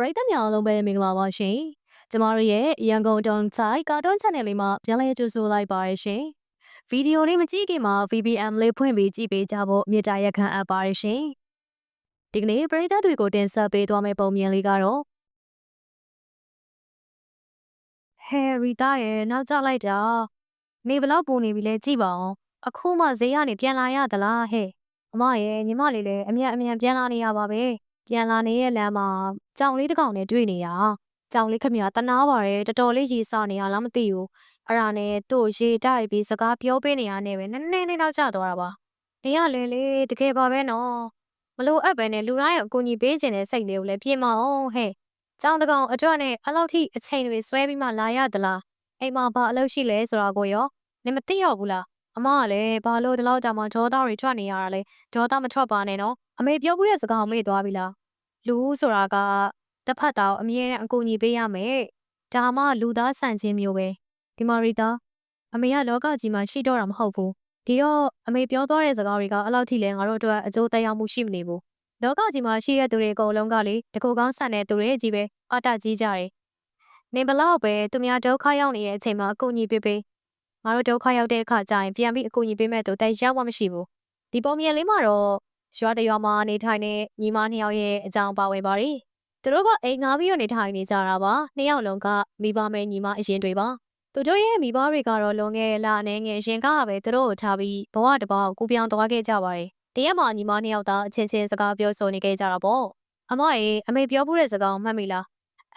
ပရိသတ်များအားလုံးပဲမင်္ဂလာပါရှင်။ကျမတို့ရဲ့ရန်ကုန်တုံဆိုင်ကာတွန်း channel လေးမှာပြန်လည်ကြိုဆိုလိုက်ပါရရှင်။ဗီဒီယိုလေးမကြည့်ခင်မှာ VPN လေးဖွင့်ပြီးကြည့်ပေးကြဖို့မေတ္တာရက်ခံအပ်ပါရရှင်။ဒီကနေ့ပရိသတ်တွေကိုတင်ဆက်ပေးသွားမယ့်ပုံမြင်လေးကတော့ဟယ်ရီတာရဲ့နောက်ကျလိုက်တာနေဘလောက်ပူနေပြီလဲကြည့်ပါအောင်။အခုမှဈေးကနေပြန်လာရသလားဟဲ့။အမရဲ့ညီမလေးလည်းအမြန်အမြန်ပြန်လာနေရပါပဲ။ ပြန်လာနေတဲ့လမ်းမှာကြောင်လေးတစ်ကောင်နဲ့တွေ့နေရ။ကြောင်လေးခမရတနာပါရဲတော်တော်လေးရီစနေရလားမသိဘူး။အဲ့ဒါနဲ့သူ့ရေတိုက်ပြီးစကားပြောပေးနေရနေပဲနည်းနည်းလေးတော့ကြာသွားတာပါ။နေရလဲလေတကယ်ပါပဲနော်။မလို့အပ်ပဲနဲ့လူတိုင်းကိုအကူအညီပေးခြင်းနဲ့စိတ်လေးကိုလည်းပြင်မအောင်ဟဲ့။ကြောင်တကောင်အတွက်နဲ့အဲ့လောက်ထိအချိန်တွေဆွဲပြီးမှလာရသလား။အိမ်မှာဘာအလုပ်ရှိလဲဆိုတာကိုရောနေမသိရဘူးလား။အမကလည်းဘာလို့ဒီလောက်တောင်မှဒေါသတွေထွက်နေရတာလဲဒေါသမထွက်ပါနဲ့နော်အမေပြောဘူးတဲ့စကားကိုမေ့သွားပြီလား လူဆိုတာကတစ်ဖက်သားကိုအမြဲတမ်းအကူအညီပေးရမယ်ဒါမှလူသားဆန့်ခြင်းမျိုးပဲဒီမာရီတာအမေကလောကကြီးမှာရှိတော့တာမဟုတ်ဘူးဒီတော့အမေပြောသွားတဲ့စကားတွေကအဲ့လောက်ထိလဲငါတို့အတွက်အကျိုးသက်ရောက်မှုရှိမနေဘူးလောကကြီးမှာရှိတဲ့သူတွေအကုန်လုံးကလေတကူကောင်းဆန်တဲ့သူတွေကြီးပဲအတကြီးကြတယ်နေဘလောက်ပဲသူများဒုက္ခရောက်နေတဲ့အချိန်မှာအကူအညီပေးပေးငါတို့ဒုက္ခရောက်တဲ့အခါကျရင်ပြန်ပြီးအကူအညီပေးမဲ့သူတိုက်ရောက်မှမရှိဘူးဒီပုံမြင်လေးမှာတော့ ရွာတရွာမှာနေထိုင်တဲ့ညီမနှစ်ယောက်ရဲ့အကြောင်းပါဝင်ပါတယ်သူတို့ကအိမ်ငါပြီးတော့နေထိုင်နေကြတာပါနှစ်ယောက်လုံးကမိဘမဲညီမအရင်တွေပါသူတို့ရဲ့မိဘတွေကတော့လွန်ခဲ့တဲ့လအနေငယ်ရင်ကပဲသူတို့ကိုထားပြီးဘဝတစ်ပေါက်ကိုပြောင်းသွားခဲ့ကြပါတယ်တရက်မှာညီမနှစ်ယောက်သားအချင်းချင်းစကားပြောဆိုနေခဲ့ကြတာပေါ့အမအေးအမေပြောမှုတဲ့စကားကိုမှတ်မိလား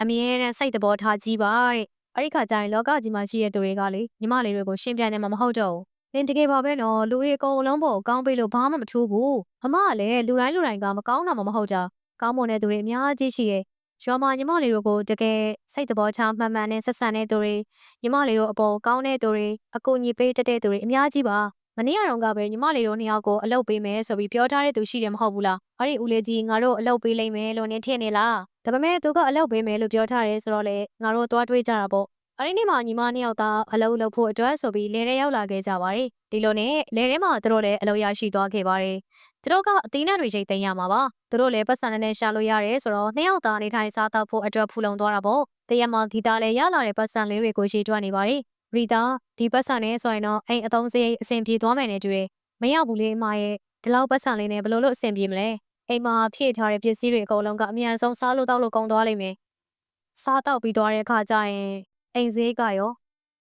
အမြဲတမ်းစိတ်တဘောထားကြီးပါတဲ့အဲ့ဒီခါကျရင်လောကကြီးမှာရှိတဲ့သူတွေကလေညီမလေးတွေကိုရှင်းပြနေမှာမဟုတ်တော့ဘူး။ နင်တကယ်ပါပဲနော်လူတွေအကုန်လုံးပေါ်ကောင်းပေးလို့ဘာမှမထူးဘူး။အမကလည်းလူတိုင်းလူတိုင်းကမကောင်းတာမှမဟုတ်ကြ။ကောင်းမွန်တဲ့သူတွေအများကြီးရှိရဲ့။ရွာမှာညီမလေးတို့ကိုတကယ်စိတ်တဘောချမှန်မှန်နဲ့ဆက်ဆံတဲ့သူတွေညီမလေးတို့အပေါ်ကောင်းတဲ့သူတွေအကူအညီပေးတတ်တဲ့သူတွေအများကြီးပါ။မနေ့ကတော့ကပဲညီမလေးတို့နှစ်ယောက်ကိုအလုပ်ပေးမယ်ဆိုပြီးပြောထားတဲ့သူရှိတယ်မဟုတ်ဘူးလား။အဲ့ဒီဦးလေးကြီးငါတို့အလုပ်ပေးလိမ့်မယ်လို့နင်ထင်နေလား။ဒါပေမဲ့သူကအလုပ်ပေးမယ်လို့ပြောထားတယ်ဆိုတော့လေငါတို့သွားတွေးကြတာပေါ့ အဲ့ဒီနေ့မှာညီမနှစ်ယောက်သားအလုပ်လုပ်ဖို့အတွက်ဆိုပြီးလေထဲရောက်လာခဲ့ကြပါတယ်။ဒီလိုနဲ့လေထဲမှာသူတို့လည်းအလုပ်ရရှိသွားခဲ့ပါတယ်။သူတို့ကအသီးနှံတွေရိတ်သိမ်းရမှာပါ။သူတို့လည်းပတ်စံနဲ့ရှာလို့ရတယ်ဆိုတော့နှစ်ယောက်သားနေထိုင်စားသောက်ဖို့အတွက်ဖူလုံသွားတာပေါ့။တရက်မှာဂီတာလည်းရလာတဲ့ပတ်စံလေးတွေကိုရှည်တွက်နေပါတယ်။ရီတာဒီပတ်စံနဲ့ဆိုရင်တော့အိမ်အသုံးစရိတ်အဆင်ပြေသွားမယ်နဲ့တူတယ်။မရဘူးလေအမရဲ့ဒီလောက်ပတ်စံလေးနဲ့ဘယ်လိုလုပ်အဆင်ပြေမလဲ။အိမ်မှာဖြည့်ထားတဲ့ပစ္စည်းတွေအကုန်လုံးကအမြန်ဆုံးစားလို့တောက်လို့ကုန်သွားလိမ့်မယ်။စားတောက်ပြီးသွားတဲ့အခါကျရင် အိမ်ဈေးကရော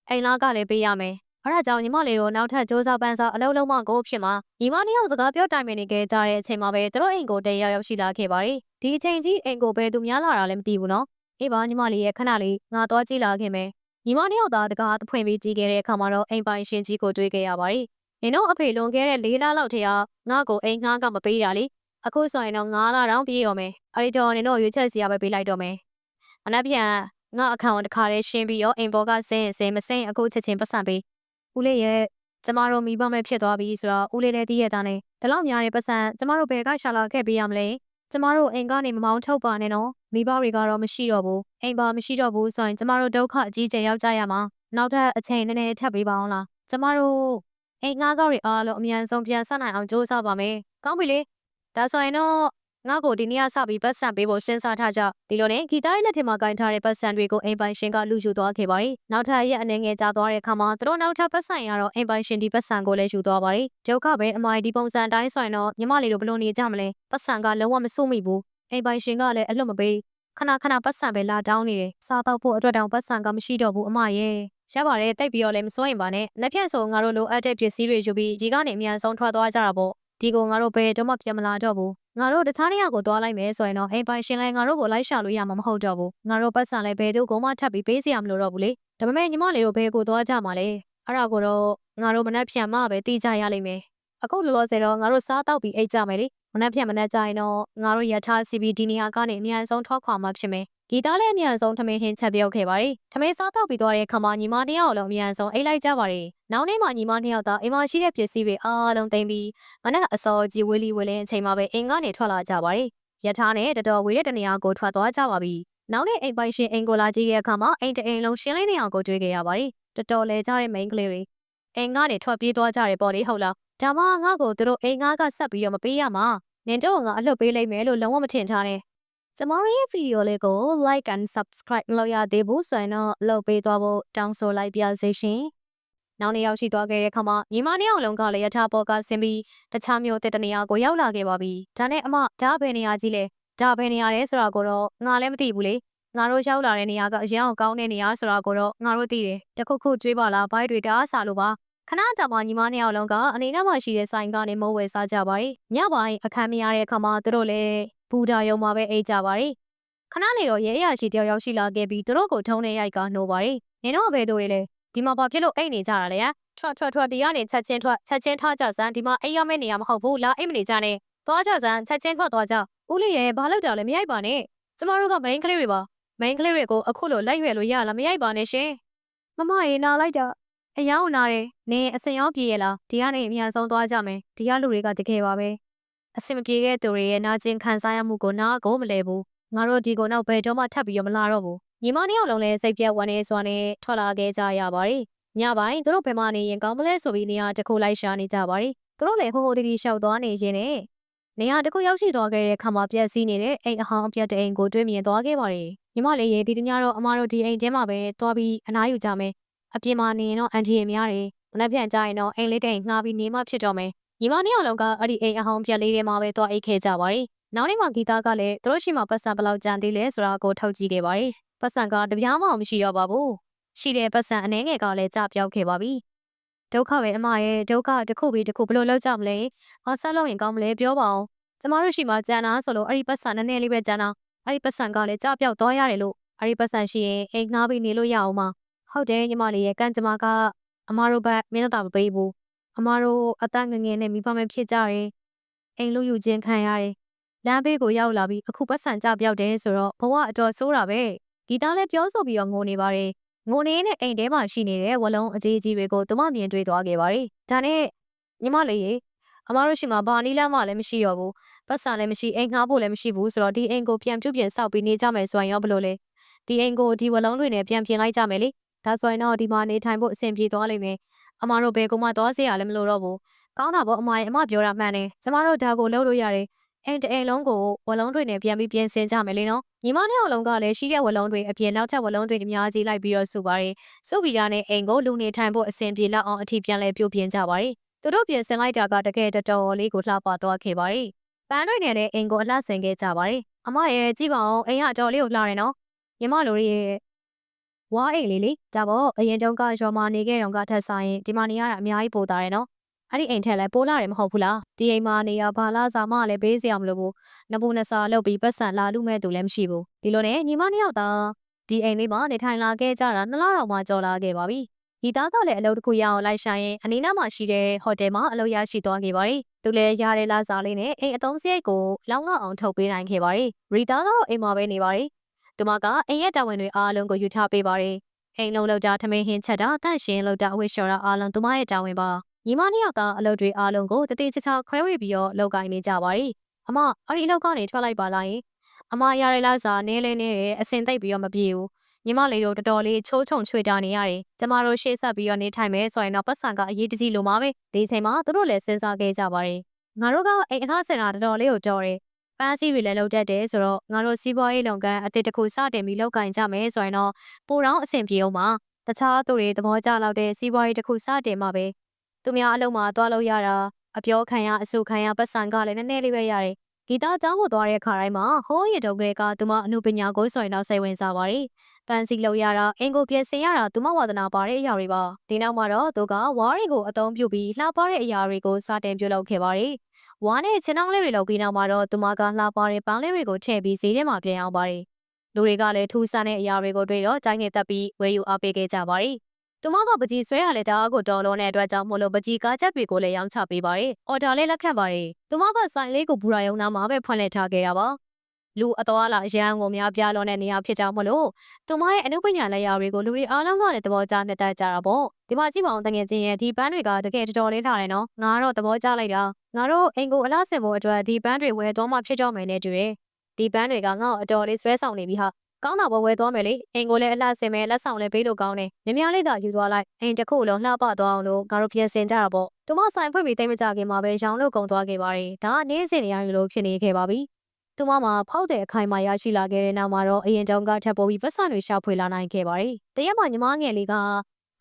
အိမ်လားကလည်းပေးရမယ်။အဲ့ဒါကြောင့်ညီမလေးတို့နောက်ထပ်စ조사ပန်းစားအလုပ်လုံးမကိုဖြစ်မှာညီမနှစ်ယောက်စကားပြောတိုင်ပင်နေခဲ့ကြတဲ့အချိန်မှာပဲသူတို့အိမ်ကိုတရရောက်ရောက်ရှိလာခဲ့ပါတယ်။ဒီအချိန်ကြီးအိမ်ကိုပဲသူများလာတာလည်းမသိဘူးနော်။အေးပါညီမလေးရဲ့ခဏလေးငါသွားကြည့်လာခဲ့မယ်။ညီမနှစ်ယောက်သားတကားတဖွင့်ပြီးကြည့်ခဲ့တဲ့အခါမှာတော့အိမ်ပိုင်ရှင်ကြီးကိုတွေ့ခဲ့ရပါတယ်။နင်တို့အဖေလွန်ခဲ့တဲ့၄လလောက်တည်းကငါ့ကိုအိမ်ငှားကမပေးတာလေ။အခုဆိုရင်တော့9လတောင်ပြည့်ရောမယ်။အဲ့ဒီတော့နင်တို့ရွေးချက်စီရပဲပေးလိုက်တော့မယ်။အနက်ပြန် ငါအခန့်ကိုတခါတည်းရှင်းပြီးတော့အိမ်ပေါ်ကစင်းစင်းမစင်းအခုချက်ချင်းပတ်စံပေးဦးလေးရဲ့ကျမတို့မိဘမဲ့ဖြစ်သွားပြီဆိုတော့ဦးလေးလည်းတည်ရတာနဲ့ဒီလောက်များတဲ့ပတ်စံကျမတို့ဘယ်ကရှာလာခဲ့ပေးရမလဲကျမတို့အိမ်ကနေမမောင်းထုတ်ပါနဲ့နော်မိဘတွေကတော့မရှိတော့ဘူးအိမ်ပါမရှိတော့ဘူးဆိုရင်ကျမတို့ဒုက္ခအကြီးကျယ်ရောက်ကြရမှာနောက်ထပ်အချိန်နည်းနည်းထပ်ပေးပါအောင်လားကျမတို့အိမ်ငါးကောက်တွေအားလုံးအမြန်ဆုံးပြန်ဆက်နိုင်အောင်ကြိုးစားပါမယ်ကောင်းပြီလေဒါဆိုရင်တော့ ငါ့ကိုဒီနေ့ကစပြီးပတ်စံပေးဖို့စဉ်းစားထားကြဒီလိုနဲ့ဂီတာရဲ့လက်ထက်မှာကင်ထားတဲ့ပတ်စံတွေကိုအိမ်ပိုင်ရှင်ကလူယူသွားခဲ့ပါတယ်နောက်ထပ်ရက်အနေငယ်ကြာသွားတဲ့အခါမှာသူတို့နောက်ထပ်ပတ်စံရတော့အိမ်ပိုင်ရှင်ဒီပတ်စံကိုလည်းယူသွားပါတယ်ဒုက္ခပဲအမိုင်ဒီပုံစံတိုင်းဆိုရင်တော့ညီမလေးတို့ဘလို့နေကြမလဲပတ်စံကလုံးဝမစိုးမိဘူးအိမ်ပိုင်ရှင်ကလည်းအလွတ်မပေးခဏခဏပတ်စံပဲလာတောင်းနေတယ်စားတော့ဖို့အတွက်တောင်ပတ်စံကမရှိတော့ဘူးအမရဲ့ရပါတယ်တိတ်ပြီးတော့လည်းမစိုးရင်ပါနဲ့လက်ဖြန့်ဆိုငါတို့လိုအပ်တဲ့ပစ္စည်းတွေယူပြီးဒီကနေအမြန်ဆုံးထွက်သွားကြတာပေါ့ဒီကိုငါတို့ဘယ်တော့မှပြန်မလာတော့ဘူး ငါတို့တခြားနေရာကိုသွားလိုက်မယ်ဆိုရင်တော့အိမ်ပိုင်ရှင်လည်းငါတို့ကိုလိုက်ရှာလို့ရမှာမဟုတ်တော့ဘူးငါတို့ပတ်စံလည်းဘယ်တို့ကိုမှထပ်ပြီးပေးစီရမလို့တော့ဘူးလေဒါပေမဲ့ညီမလေးတို့ဘယ်ကိုသွားကြမှာလဲအဲ့ဒါကိုတော့ငါတို့မနှက်ဖြန်မှပဲတီးကြရလိမ့်မယ်အခုလောလောဆယ်တော့ငါတို့စားတောက်ပြီးအိတ်ကြမယ်လေ မနှက်ဖြန်မနှက်ကြရင်တော့ငါတို့ရထား CB ဒီနေရာကနေအများဆုံးထွက်ခွာမှဖြစ်မယ်ဂီတာလည်းအမြန်ဆုံးထမင်းဟင်းချက်ပြုတ်ခဲ့ပါတယ်။ထမင်းစားတော့ပြီးသွားတဲ့ခါမှာညီမနှစ်ယောက်လုံးအမြန်ဆုံးအိတ်လိုက်ကြပါတယ်။နောက်နေ့မှာညီမနှစ်ယောက်သားအိမ်မှာရှိတဲ့ပစ္စည်းတွေအားလုံးသိမ်းပြီးမနက်အစောကြီးဝေးလီဝေးလင်းအချိန်မှာပဲအိမ်ကနေထွက်လာကြပါတယ်။ရထားနဲ့တတော်ဝေးတဲ့တနေရာကိုထွက်သွားကြပါပြီ။နောက်နေ့အိမ်ပိုင်ရှင်အိမ်ကိုလာကြည့်တဲ့အခါမှာအိမ်တအိမ်လုံးရှင်းလင်းနေအောင်ကိုတွေ့ခဲ့ရပါတယ်။တတော်လဲကြတဲ့မိန်းကလေးတွေအိမ်ကနေထွက်ပြေးသွားကြတယ်ပေါ့လေဟုတ်လား။ ဒါမှငါ့ကိုသူတို့အိမ်ငါကဆက်ပြီးတော့မပေးရမှာ။နင်တို့ကအလှုပ်ပေးလိုက်မယ်လို့လုံးဝမထင်ထားနဲ့ကျမတို့ရဲ့ဗီဒီယိုလေးကို like and subscribe လုပ်ရသေးဘူးဆိုရင်တော့လုပ်ပေးသွားဖို့တောင်းဆိုလိုက်ပါစေရှင်။နောက်နေ့ရောက်ရှိသွားခဲ့တဲ့အခါမှာညီမနှစ်ယောက်လုံးကလည်းယထာပေါ်ကဆင်းပြီးတခြားမျိုးတဲ့တနေရာကိုရောက်လာခဲ့ပါပြီ။ဒါနဲ့အမဒါဘယ်နေရာကြီးလဲ။ဒါဘယ်နေရာလဲဆိုတာကိုတော့ငါလည်းမသိဘူးလေ။ငါတို့ရောက်လာတဲ့နေရာကအရင်အောင်ကောင်းတဲ့နေရာဆိုတာကိုတော့ငါတို့သိတယ်။တခုခုကြွေးပါလားဘိုက်တွေတအားစားလို့ပါ။ ခဏကြာမှညီမနှစ်ယောက်လုံးကအနေနဲ့မှရှိတဲ့ဆိုင်ကနေမိုးဝယ်စားကြပါရီ။ညပိုင်းအခမ်းမရတဲ့အခါမှာသူတို့လည်းဘူဒါယုံမှာပဲအိတ်ကြပါရီ။ခဏနေတော့ရဲရရှိတယောက်ရောက်ရှိလာခဲ့ပြီးသူတို့ကိုထုံးနေရိုက်ကနှိုးပါရီ။နင်တို့ကဘယ်သူတွေလဲ။ဒီမှာဘာဖြစ်လို့အိတ်နေကြတာလဲ။ထွက်ထွက်ထွက်တရားနေချက်ချင်းထွက်ချက်ချင်းထားကြစမ်းဒီမှာအိတ်ရမယ့်နေရာမဟုတ်ဘူးလားအိတ်မနေကြနဲ့။သွားကြစမ်းချက်ချင်းထွက်သွားကြ။ဦးလေးရဲ့ဘာလုပ်တာလဲမရိုက်ပါနဲ့။ကျမတို့က main ကလေးတွေပါ။ main ကလေးတွေကိုအခုလိုလိုက်ရွယ်လို့ရလားမရိုက်ပါနဲ့ရှင်။မမရေနာလိုက်ကြ။ အယောင်နာတယ်။နင်အစင်ရောပြေရလား။ဒီကနေအမြန်ဆုံးသွားကြမယ်။ဒီကလူတွေကတကယ်ပါပဲ။အစင်မပြေတဲ့သူတွေရဲ့နာကျင်ခံစားရမှုကိုနားကိုမလဲဘူး။ငါတို့ဒီကိုနောက်ဘယ်တော့မှထပ်ပြီးတော့မလာတော့ဘူး။ညီမနှစ်ယောက်လုံးလည်းစိတ်ပြတ်ဝမ်းနေစွာနဲ့ထွက်လာခဲ့ကြရပါတယ်။ညပိုင်းသူတို့ဘယ်မှနေရင်ကောင်းမလဲဆိုပြီးနေရာတစ်ခုလိုက်ရှာနေကြပါတယ်။သူတို့လည်းဟိုဟိုတီတီရှောက်သွားနေရင်းနဲ့နေရာတစ်ခုရောက်ရှိသွားခဲ့တဲ့ခါမှာပြက်စီးနေတဲ့အိမ်အဟောင်းအပြက်တဲ့အိမ်ကိုတွေ့မြင်သွားခဲ့ပါတယ်။ညီမလေးရေဒီတညတော့အမတို့ဒီအိမ်ထဲမှာပဲသွားပြီးအနားယူကြမယ်။ အပြင်မှာနေရင်တော့အန်ဂျီရများတယ်။မနေ့ပြန်ကြရင်တော့အိမ်လေးတိမ်ငှားပြီးနေမှဖြစ်တော့မယ်။ညီမနှစ်ယောက်လုံးကအဲ့ဒီအိမ်အဟောင်းပြက်လေးထဲမှာပဲသွားအိတ်ခဲ့ကြပါတယ်။နောက်နေ့မှဂီတာကလည်းသူတို့ရှိမှပတ်စံဘယ်လောက်ကြံသေးလဲဆိုတာကိုထုတ်ကြည့်ခဲ့ပါတယ်။ပတ်စံကတပြားမှမရှိတော့ပါဘူး။ရှိတဲ့ပတ်စံအနှဲငယ်ကလည်းကြပြောက်ခဲ့ပါပြီ။ဒုက္ခပဲအမရဲ့ဒုက္ခတစ်ခုပြီးတစ်ခုဘယ်လိုလုပ်ကြမလဲ။ဘာဆက်လုပ်ရင်ကောင်းမလဲပြောပါအောင်။ကျမတို့ရှိမှကြံတာဆိုလို့အဲ့ဒီပတ်စံနည်းနည်းလေးပဲကြံတာ။အဲ့ဒီပတ်စံကလည်းကြပြောက်သွားရတယ်လို့အဲ့ဒီပတ်စံရှိရင်အိမ်ငှားပြီးနေလို့ရအောင်မ။ ဟုတ်တယ်ညီမလေးရဲ့ကံကြမ္မာကအမားတို့ဘက်မင်းတို့တာမပေးဘူးအမားတို့အသက်ငယ်ငယ်နဲ့မိဘမဲ့ဖြစ်ကြတယ်အိမ်လူယူခြင်းခံရတယ်လမ်းဘေးကိုရောက်လာပြီးအခုပတ်စံကြပြောက်တယ်ဆိုတော့ဘဝအတော်ဆိုးတာပဲဂီတာလည်းပြောဆိုပြီးတော့ငိုနေပါတယ်ငိုနေနဲ့အိမ်ထဲမှာရှိနေတဲ့ဝလုံးအကြီးကြီးတွေကိုသူမမြင်တွေ့သွားခဲ့ပါတယ်ဒါနဲ့ညီမလေးရေအမားတို့ရှိမှဘာနီးလမ်းမှလည်းမရှိတော့ဘူးပတ်စံလည်းမရှိအိမ်ငှားဖို့လည်းမရှိဘူးဆိုတော့ဒီအိမ်ကိုပြန်ပြုတ်ပြန်ဆောက်ပြီးနေကြမယ်ဆိုရင်ရောဘလို့လဲဒီအိမ်ကိုဒီဝလုံးတွေနဲ့ပြန်ပြင်လိုက်ကြမယ်လေ ဒါဆိုရင်တော့ဒီမှာနေထိုင်ဖို့အဆင်ပြေသွားလိမ့်မယ်အမတို့ဘယ်ကုမှသွားစေရလည်းမလိုတော့ဘူးကောင်းတာပေါ့အမရဲ့အမပြောတာမှန်တယ်ကျမတို့ဒါကိုလုပ်လို့ရတယ်အိမ်တအိမ်လုံးကိုဝလုံးတွေနဲ့ပြန်ပြီးပြင်ဆင်ကြမယ်လေနော်ညီမနဲ့အလုံးကလည်းရှိတဲ့ဝလုံးတွေအပြင်နောက်ထပ်ဝလုံးတွေအများကြီးလိုက်ပြီးတော့ဆိုပါတယ်စုဗီယာနဲ့အိမ်ကိုလူနေထိုင်ဖို့အဆင်ပြေလောက်အောင်အထီးပြန်လဲပြုတ်ပြင်ကြပါတယ်သူတို့ပြင်ဆင်လိုက်တာကတကယ်တော်တော်လေးကိုလှပသွားခဲ့ပါတယ်ပန်းတွေနဲ့လည်းအိမ်ကိုအလှဆင်ခဲ့ကြပါတယ်အမရဲ့ကြည့်ပါအောင်အိမ်ကအတော်လေးကိုလှတယ်နော်ညီမတို့ရဲ့ ဝါအိမ်လေးလေဒါပေါ့အရင်တုန်းကရော်မာနေခဲ့တော့ကထက်ဆိုင်ဒီမှာနေရတာအများကြီးပိုတာတယ်နော်အဲ့ဒီအိမ်ထက်လည်းပိုးလာတယ်မဟုတ်ဘူးလားဒီအိမ်မှာနေရဘာလာစာမလည်းဘေးစရာမလိုဘူးနဘူးနစာလုပ်ပြီးပတ်စံလာလူမဲ့သူလည်းမရှိဘူးဒီလိုနဲ့ညီမနှစ်ယောက်သားဒီအိမ်လေးမှာနေထိုင်လာခဲ့ကြတာနှစ်လတော့မှကြော်လာခဲ့ပါပြီဒီသားကလည်းအလုပ်တစ်ခုရအောင်လိုက်ရှာရင်အနီးနားမှာရှိတဲ့ဟိုတယ်မှာအလုပ်ရရှိသွားခဲ့ပါတယ်သူလည်းရတဲ့လာစားလေးနဲ့အိမ်အသုံးစရိတ်ကိုလောင်းငအောင်ထုတ်ပေးနိုင်ခဲ့ပါတယ်ရီတာကတော့အိမ်မှာပဲနေပါတယ် သူမကအိမ်ရဲ့တာဝန်တွေအားလုံးကိုယူထားပေးပါတယ်။အိမ်လုံးလောက်တာထမင်းဟင်းချက်တာတန့်ရှင်းလောက်တာအဝတ်လျှော်တာအားလုံးသူမရဲ့တာဝန်ပါ။ညီမနှစ်ယောက်သားအလုပ်တွေအားလုံးကိုတတိချာချာခွဲဝေပြီးတော့လုပ်ကိုင်နေကြပါတယ်။အမအဲ့ဒီအလုပ်ကနေထွက်လိုက်ပါလားယင်။အမရရလားစာနဲလဲနဲတယ်အစင်သိပ်ပြီးတော့မပြေဘူး။ညီမလေးတို့တော်တော်လေးချိုးချုံချွေတာနေရတယ်။ကျမတို့ရှေ့ဆက်ပြီးတော့နေထိုင်မယ်ဆိုရင်တော့ပတ်စံကအရေးတကြီးလိုမှာပဲ။ဒီချိန်မှာသူတို့လည်းစဉ်းစားခဲ့ကြပါတယ်။ငါတို့ကအိမ်အခစင်တာတော်တော်လေးကိုတော်တယ်ပ န်းစည်းတွေလည်းလုပ်တတ်တယ်ဆိုတော့ငါတို့စီးပွားရေးလုပ်ငန်းအသစ်တစ်ခုစတင်ပြီးလုပ်ကင်ကြမယ်ဆိုရင်တော့ပိုတော့အဆင်ပြေအောင်ပါတခြားသူတွေသဘောကျလောက်တဲ့စီးပွားရေးတစ်ခုစတင်မှာပဲသူများအလုံးမှာသွားလို့ရတာအပြောခံရအဆုခံရပတ်စံကလည်းနည်းနည်းလေးပဲရတယ်ဂီတာအကြောင်းကိုသွားတဲ့ခါတိုင်းမှာဟိုးရတုံးကလေးကသူမအမှုပညာကိုဆိုရင်တော့စိတ်ဝင်စားပါတယ်ပန်းစီလောက်ရတာအင်ကိုပြင်ဆင်ရတာသူမဝါသနာပါတဲ့အရာတွေပါဒီနောက်မှာတော့သူကဝါးတွေကိုအသုံးပြုပြီးလှပတဲ့အရာတွေကိုစတင်ပြုလုပ်ခဲ့ပါတယ် ဝါနဲ့ချင်းနှောင်းလေးတွေလောက်ပြီးနောက်မှာတော့သူမကလှပတဲ့ပန်းလေးတွေကိုထည့်ပြီးဈေးထဲမှာပြန်အောင်ပါတယ်လူတွေကလည်းထူးဆန်းတဲ့အရာတွေကိုတွေ့တော့ကြိုင်းနေတက်ပြီးဝယ်ယူအားပေးခဲ့ကြပါတယ်သူမကပကြီးဆွဲရတဲ့တအားကိုတော်လုံးတဲ့အတွက်ကြောင့်မို့လို့ပကြီးကားချက်တွေကိုလည်းရောင်းချပေးပါတယ်။အော်ဒါလေးလက်ခံပါတယ်။သူမကဆိုင်လေးကိုဘူရာယုံနာမှာပဲဖွင့်လှစ်ထားခဲ့ရပါ။ လူအတော်လာအရန်ကိုများပြားလွန်တဲ့နေရာဖြစ်ကြောင်းမလို့သူမရဲ့အနုပညာလက်ရာတွေကိုလူတွေအားလုံးကလည်းသဘောကျနှစ်သက်ကြတာပေါ့ဒီမှာကြည့်ပါအောင်တကယ်ချင်းရဲ့ဒီပန်းတွေကတကယ်တော်တော်လေးထားတယ်နော်ငါတော့သဘောကျလိုက်တာငါတို့အိမ်ကိုအလားစင်ဖို့အတွက်ဒီပန်းတွေဝယ်သွားမှဖြစ်တော့မယ်နဲ့တူတယ်ဒီပန်းတွေကငါ့ကိုအတော်လေးဆွဲဆောင်နေပြီဟာကောင်းတာပေါ်ဝယ်သွားမယ်လေအိမ်ကိုလည်းအလှဆင်မယ်လက်ဆောင်လည်းပေးလို့ကောင်းတယ်မြများလေးသာယူသွားလိုက်အိမ်တစ်ခုလုံးလှပသွားအောင်လို့ငါတို့ပြင်ဆင်ကြတာပေါ့သူမဆိုင်ဖွင့်ပြီးတိတ်မကြခင်မှာပဲရောင်းလို့ကုန်သွားခဲ့ပါတယ်ဒါကနေ့စဉ်နေရာလိုဖြစ်နေခဲ့ပါပြီ သူမမှာဖောက်တဲ့အခိုင်အမာရရှိလာခဲ့တဲ့နောက်မှာတော့အရင်တုန်းကထပ်ပေါ်ပြီးပတ်စံတွေရှာဖွေလာနိုင်ခဲ့ပါတယ်။တရက်မှာညီမငယ်လေးက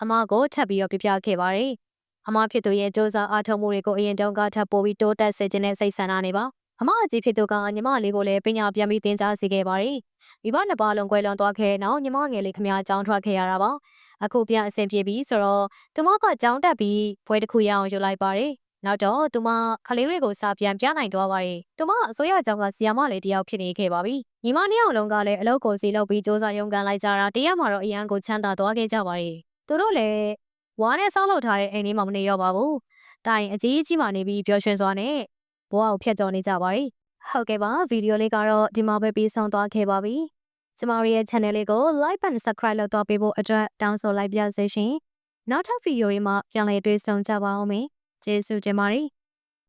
အမကိုထပ်ပြီးတော့ပြပြခဲ့ပါတယ်။အမဖြစ်သူရဲ့စ조사အားထုတ်မှုတွေကိုအရင်တုန်းကထပ်ပေါ်ပြီးတိုးတက်စေခြင်းနဲ့စိတ်ဆန္ဒနေပါ။အမအကြီးဖြစ်သူကညီမလေးကိုလည်းပညာပြန်ပြီးသင်ကြားစေခဲ့ပါတယ်။မိဘနှစ်ပါးလုံးကွဲလွန်သွားခဲ့တဲ့နောက်ညီမငယ်လေးခမအကြောင်းထွက်ခဲ့ရတာပါ။အခုပြန်အဆင်ပြေပြီဆိုတော့သူမကကြောင်းတက်ပြီးဖွဲတစ်ခုရအောင်ယူလိုက်ပါတယ်။ နောက်တော့သူမခလေးတွေကိုစာပြန်ပြနိုင်သွားပါတယ်။သူမအစိုးရကြောင့်ကဆီယာမလေးတယောက်ဖြစ်နေခဲ့ပါပြီ။ညီမနှစ်ယောက်လုံးကလည်းအလုပ်ကိုစီလုပ်ပြီးစ조사ရုံကန်လိုက်ကြတာတရက်မှာတော့အရန်ကိုချမ်းသာသွားခဲ့ကြပါတယ်။သူတို့လည်းဝါနဲ့ဆောက်လုပ်ထားတဲ့အိမ်လေးမှမနေတော့ပါဘူး။တိုင်အကြီးကြီးမှနေပြီးပျော်ရွှင်စွာနဲ့ဘဝကိုဖျက်ကျော်နေကြပါတယ်။ဟုတ်ကဲ့ပါဗီဒီယိုလေးကတော့ဒီမှာပဲပြီးဆုံးသွားခဲ့ပါပြီ။ကျမတို့ရဲ့ channel လေးကို like and subscribe လုပ်တော့ပေးဖို့အတွက်တောင်းဆိုလိုက်ပါရစေရှင်။နောက်ထပ်ဗီဒီယိုတွေမှာပြန်လည်တွေ့ဆုံကြပါအောင်မယ်။ ကျေးဇူးတင်ပါတယ်။